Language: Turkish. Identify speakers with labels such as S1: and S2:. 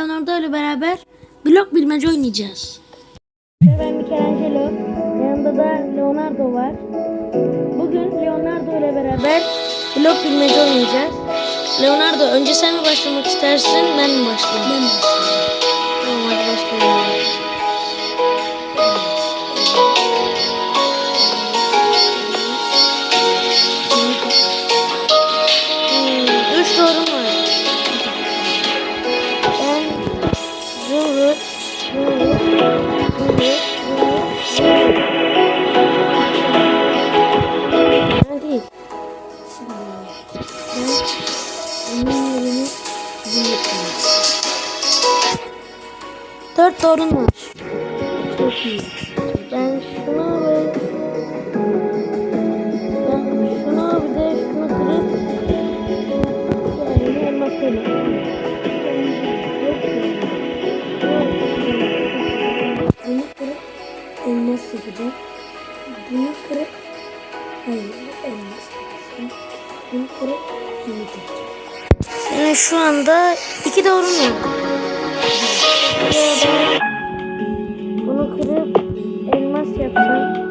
S1: Leonardo ile beraber blok bilmece oynayacağız. Ben Michelangelo. Yanında da Leonardo var. Bugün Leonardo ile beraber blok bilmece oynayacağız. Leonardo önce sen mi başlamak istersin ben mi başlayayım? Ben Tamam hadi Dört doğrun var. Çok iyi. Ben şunu ve ben şunu bir de şunu kırıp yani elmas koyayım. Bunu kırıp elmas yapacağım. Bunu kırıp hayır elmas yapacağım. Bunu kırıp zümrüt yapacağım. Senin şu anda iki doğrun var. Kırıp elmas yapsam.